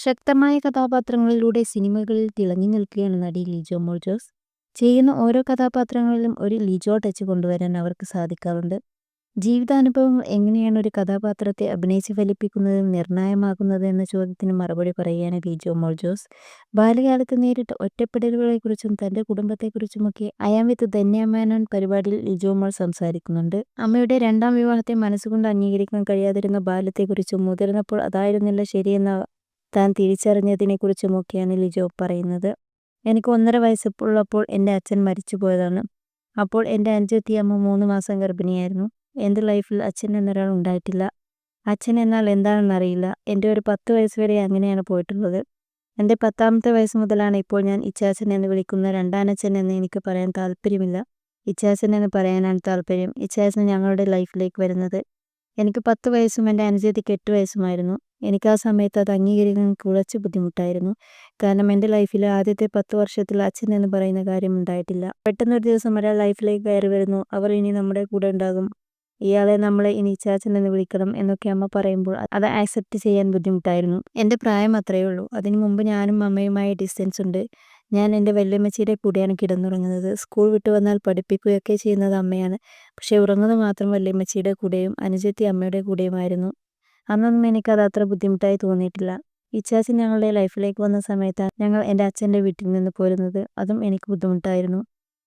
ശക്തമായ കഥാപാത്രങ്ങളിലൂടെ സിനിമകളിൽ തിളങ്ങി നിൽക്കുകയാണ് നടി ലിജോ മോൾ ജോസ് ചെയ്യുന്ന ഓരോ കഥാപാത്രങ്ങളിലും ഒരു ലിജോ ടച്ച് കൊണ്ടുവരാൻ അവർക്ക് സാധിക്കാറുണ്ട്. ജീവിതാനുഭവങ്ങൾ എങ്ങനെയാണ് ഒരു കഥാപാത്രത്തെ അഭിനയിച്ച് ഫലിപ്പിക്കുന്നതിൽ നിർണായകമാകുന്നത് എന്ന ചോദ്യത്തിന് മറുപടി പറയുകയാണ് ലിജോ മോൾ ജോസ് ബാല്യകാലത്ത് നേരിട്ട ഒറ്റപ്പെടലുകളെക്കുറിച്ചും തന്റെ കുടുംബത്തെക്കുറിച്ചുമൊക്കെ അയാം വിത്ത് ധന്യമേനോൻ പരിപാടിയിൽ ലിജോ മോൾ സംസാരിക്കുന്നുണ്ട്. അമ്മയുടെ രണ്ടാം വിവാഹത്തെ മനസ്സുകൊണ്ട് അംഗീകരിക്കാൻ കഴിയാതിരുന്ന ബാല്യത്തെക്കുറിച്ചും മുതിർന്നപ്പോൾ അതായിരുന്നില്ല ശരിയെന്ന താൻ തിരിച്ചറിഞ്ഞതിനെക്കുറിച്ചുമൊക്കെയാണ് ലിജോ പറയുന്നത്. എനിക്ക് ഒന്നര വയസ്സുള്ളപ്പോൾ എന്റെ അച്ഛൻ മരിച്ചു പോയതാണ് അപ്പോൾ എന്റെ അനുജത്തി അമ്മ മൂന്ന് മാസം ഗർഭിണിയായിരുന്നു. എന്റെ ലൈഫിൽ അച്ഛൻ എന്നൊരാൾ ഉണ്ടായിട്ടില്ല. അച്ഛൻ എന്നാൽ എന്താണെന്നറിയില്ല. എന്റെ ഒരു പത്ത് വയസ്സ് വരെ അങ്ങനെയാണ് പോയിട്ടുള്ളത്. എന്റെ പത്താമത്തെ വയസ്സ് മുതലാണ് ഇപ്പോൾ ഞാൻ ഇച്ചാച്ചൻ എന്ന് വിളിക്കുന്ന രണ്ടാനച്ഛൻ എന്ന് എനിക്ക് പറയാൻ താല്പര്യമില്ല ഇച്ചാച്ചൻ എന്ന് പറയാനാണ് താല്പര്യം ഇച്ചാച്ചൻ ഞങ്ങളുടെ ലൈഫിലേക്ക് വരുന്നത്. എനിക്ക് പത്ത് വയസ്സും എന്റെ അനുജത്തിക്ക് എട്ട് വയസ്സുമായിരുന്നു. എനിക്ക് ആ സമയത്ത് അത് അംഗീകരിക്കാൻ കുറച്ച് ബുദ്ധിമുട്ടായിരുന്നു. കാരണം എന്റെ ലൈഫിൽ ആദ്യത്തെ പത്ത് വർഷത്തിൽ അച്ഛൻ എന്ന് പറയുന്ന കാര്യം ഉണ്ടായിട്ടില്ല. പെട്ടെന്നൊരു ദിവസം ഒരാൾ ലൈഫിലേക്ക് കയറി വരുന്നു. അവർ ഇനി നമ്മുടെ കൂടെ ഉണ്ടാകും. ഇയാളെ നമ്മളെ ഇനി ചാച്ചൻ എന്ന് വിളിക്കണം എന്നൊക്കെ അമ്മ പറയുമ്പോൾ അത് ആക്സെപ്റ്റ് ചെയ്യാൻ ബുദ്ധിമുട്ടായിരുന്നു. എന്റെ പ്രായം അത്രയേ ഉള്ളൂ. അതിനു മുമ്പ് ഞാനും അമ്മയുമായി ഡിസ്റ്റൻസ് ഉണ്ട്. ഞാൻ എന്റെ വല്യമ്മച്ചിയുടെ കൂടെയാണ് കിടന്നുറങ്ങുന്നത്. സ്കൂൾ വിട്ടു വന്നാൽ പഠിപ്പിക്കുകയൊക്കെ ചെയ്യുന്നത് അമ്മയാണ്. പക്ഷേ ഉറങ്ങുന്നത് മാത്രം വല്യമ്മച്ചിയുടെ കൂടെയും അനുജത്തി അമ്മയുടെ കൂടെയുമായിരുന്നു. അന്നൊന്നും എനിക്കത് അത്ര ബുദ്ധിമുട്ടായി തോന്നിയിട്ടില്ല. ഇച്ചാച്ചൻ ഞങ്ങളുടെ ലൈഫിലേക്ക് വന്ന സമയത്താണ് ഞങ്ങൾ എന്റെ അച്ഛന്റെ വീട്ടിൽ നിന്ന് പോരുന്നത്. അതും എനിക്ക് ബുദ്ധിമുട്ടായിരുന്നു.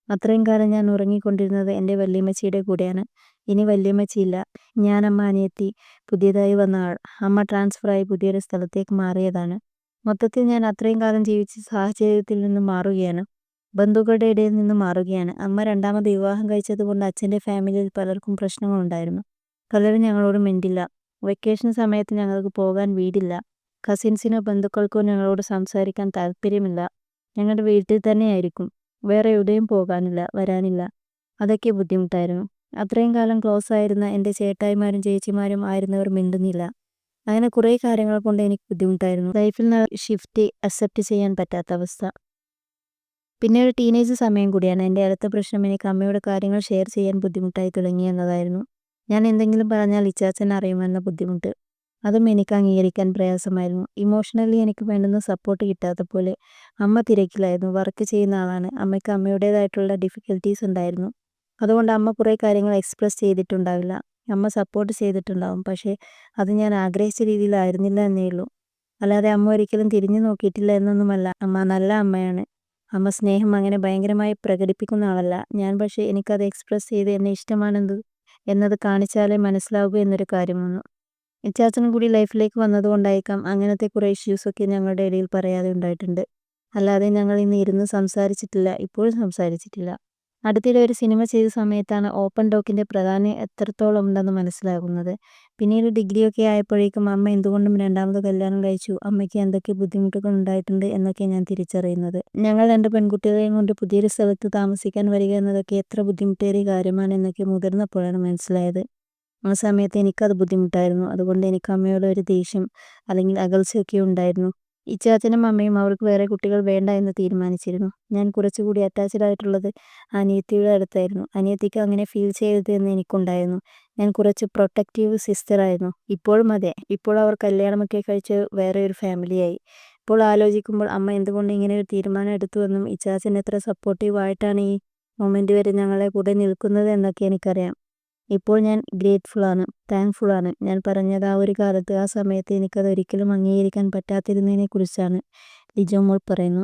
അത്രയും കാലം ഞാൻ ഉറങ്ങിക്കൊണ്ടിരുന്നത് എന്റെ വല്യമ്മച്ചിയുടെ കൂടെയാണ്. ഇനി വല്യമ്മച്ചിയില്ല ഞാനമ്മ അനിയത്തി. പുതിയതായി വന്ന ആൾ. അമ്മ ട്രാൻസ്ഫറായി പുതിയൊരു സ്ഥലത്തേക്ക് മാറിയതാണ്. മൊത്തത്തിൽ ഞാൻ അത്രയും കാലം ജീവിച്ച സാഹചര്യത്തിൽ നിന്ന് മാറുകയാണ്. ബന്ധുക്കളുടെ ഇടയിൽ നിന്ന് മാറുകയാണ്. അമ്മ രണ്ടാമത് വിവാഹം കഴിച്ചത് കൊണ്ട് അച്ഛന്റെ ഫാമിലിയിൽ പലർക്കും പ്രശ്നങ്ങളുണ്ടായിരുന്നു പലരും ഞങ്ങളോട് മിണ്ടില്ല. വെക്കേഷൻ സമയത്ത് ഞങ്ങൾക്ക് പോകാൻ വീടില്ല. കസിൻസിനോ ബന്ധുക്കൾക്കോ ഞങ്ങളോട് സംസാരിക്കാൻ താല്പര്യമില്ല. ഞങ്ങളുടെ വീട്ടിൽ തന്നെയായിരിക്കും. വേറെ എവിടെയും പോകാനില്ല വരാനില്ല. അതൊക്കെ ബുദ്ധിമുട്ടായിരുന്നു. അത്രയും കാലം ക്ലോസ് ആയിരുന്ന എന്റെ ചേട്ടായിമാരും ചേച്ചിമാരും ആയിരുന്നവർ മിണ്ടുന്നില്ല. അങ്ങനെ കുറേ കാര്യങ്ങൾ കൊണ്ട് എനിക്ക് ബുദ്ധിമുട്ടായിരുന്നു. ലൈഫിൽ നിന്ന് ഷിഫ്റ്റ് അക്സെപ്റ്റ് ചെയ്യാൻ പറ്റാത്ത അവസ്ഥ. പിന്നെ ഒരു ടീനേജ് സമയം കൂടിയാണ്. എന്റെ അടുത്ത പ്രശ്നം എനിക്ക് അമ്മയുടെ കാര്യങ്ങൾ ഷെയർ ചെയ്യാൻ ബുദ്ധിമുട്ടായി തുടങ്ങി എന്നതായിരുന്നു. ഞാൻ എന്തെങ്കിലും പറഞ്ഞാൽ ഇച്ചാച്ചൻ അറിയുമെന്ന ബുദ്ധിമുട്ട്. അതും എനിക്ക് അംഗീകരിക്കാൻ പ്രയാസമായിരുന്നു. ഇമോഷണലി എനിക്ക് വേണ്ടുന്ന സപ്പോർട്ട് കിട്ടാത്ത പോലെ അമ്മ തിരക്കിലായിരുന്നു. വർക്ക് ചെയ്യുന്ന ആളാണ്. അമ്മയ്ക്ക് അമ്മയുടേതായിട്ടുള്ള ഡിഫിക്കൽട്ടീസ് ഉണ്ടായിരുന്നു. അതുകൊണ്ട് അമ്മ കുറേ കാര്യങ്ങൾ എക്സ്പ്രസ് ചെയ്തിട്ടുണ്ടാവില്ല. അമ്മ സപ്പോർട്ട് ചെയ്തിട്ടുണ്ടാവും. പക്ഷേ അത് ഞാൻ ആഗ്രഹിച്ച രീതിയിലായിരുന്നില്ല എന്നേ ഉള്ളൂ. അല്ലാതെ അമ്മ ഒരിക്കലും തിരിഞ്ഞു നോക്കിയിട്ടില്ല എന്നൊന്നുമല്ല. അമ്മ നല്ല അമ്മയാണ്. അമ്മ സ്നേഹം അങ്ങനെ ഭയങ്കരമായി പ്രകടിപ്പിക്കുന്ന ആളല്ല. ഞാൻ പക്ഷേ എനിക്കത് എക്സ്പ്രസ് ചെയ്ത് എന്നെ ഇഷ്ടമാണെന്ന് എന്നത് കാണിച്ചാലേ മനസ്സിലാവൂ എന്നൊരു കാര്യം വന്നു. ഇച്ചാച്ചനും കൂടി ലൈഫിലേക്ക് വന്നതുകൊണ്ടായിരിക്കാം അങ്ങനത്തെ കുറേ ഇഷ്യൂസൊക്കെ ഞങ്ങളുടെ ഇടയിൽ പറയാതെ ഉണ്ടായിട്ടുണ്ട്. അല്ലാതെ ഞങ്ങൾ ഇന്ന് ഇരുന്ന് സംസാരിച്ചിട്ടില്ല. ഇപ്പോഴും സംസാരിച്ചിട്ടില്ല. അടുത്തിടെ ഒരു സിനിമ ചെയ്ത സമയത്താണ് ഓപ്പൺ ഡോക്കിന്റെ പ്രാധാന്യം എത്രത്തോളം ഉണ്ടെന്ന് മനസ്സിലാകുന്നത്. പിന്നീട് ഡിഗ്രിയൊക്കെ ആയപ്പോഴേക്കും അമ്മ എന്തുകൊണ്ടും രണ്ടാമത് കല്യാണം കഴിച്ചു അമ്മയ്ക്ക് എന്തൊക്കെ ബുദ്ധിമുട്ടുകൾ ഉണ്ടായിട്ടുണ്ട് എന്നൊക്കെ ഞാൻ തിരിച്ചറിയുന്നത്. ഞങ്ങൾ രണ്ട് പെൺകുട്ടികളെയും കൊണ്ട് പുതിയൊരു സ്ഥലത്ത് താമസിക്കാൻ വരിക എന്നതൊക്കെ എത്ര ബുദ്ധിമുട്ടേറിയ കാര്യമാണ് എന്നൊക്കെ മുതിർന്നപ്പോഴാണ് മനസ്സിലായത്. ആ സമയത്ത് എനിക്കത് ബുദ്ധിമുട്ടായിരുന്നു. അതുകൊണ്ട് എനിക്ക് അമ്മയോട് ഒരു ദേഷ്യം അല്ലെങ്കിൽ അകൽച്ചയൊക്കെ ഉണ്ടായിരുന്നു. ഇച്ചാച്ചനും അമ്മയും അവർക്ക് വേറെ കുട്ടികൾ വേണ്ട എന്ന് തീരുമാനിച്ചിരുന്നു. ഞാൻ കുറച്ചുകൂടി അറ്റാച്ച്ഡ് ആയിട്ടുള്ളത് അനിയത്തിയുടെ അടുത്തായിരുന്നു. അനിയത്തിക്ക് അങ്ങനെ ഫീൽ ചെയ്യരുത് എന്ന് എനിക്കുണ്ടായിരുന്നു. ഞാൻ കുറച്ച് പ്രൊട്ടക്റ്റീവ് സിസ്റ്റർ ആയിരുന്നു. ഇപ്പോഴും അതെ. ഇപ്പോൾ അവർ കല്യാണമൊക്കെ കഴിച്ച് വേറെ ഒരു ഫാമിലിയായി ഇപ്പോൾ ആലോചിക്കുമ്പോൾ അമ്മ എന്തുകൊണ്ട് ഇങ്ങനെ ഒരു തീരുമാനം എടുത്തുവെന്നും ഇച്ചാച്ചൻ എത്ര സപ്പോർട്ടീവ് ആയിട്ടാണ് ഈ മൊമെന്റ് വരെ ഞങ്ങളെ കൂടെ നിൽക്കുന്നത് എന്നൊക്കെ എനിക്കറിയാം. ഇപ്പോൾ ഞാൻ താങ്ക്ഫുൾ ആണ് ഞാൻ പറഞ്ഞത് ആ ഒരു കാലത്ത് ആ സമയത്ത് എനിക്കത് ഒരിക്കലും അംഗീകരിക്കാൻ പറ്റാതിരുന്നതിനെക്കുറിച്ചാണ് ലിജോ മോൾ പറയുന്നു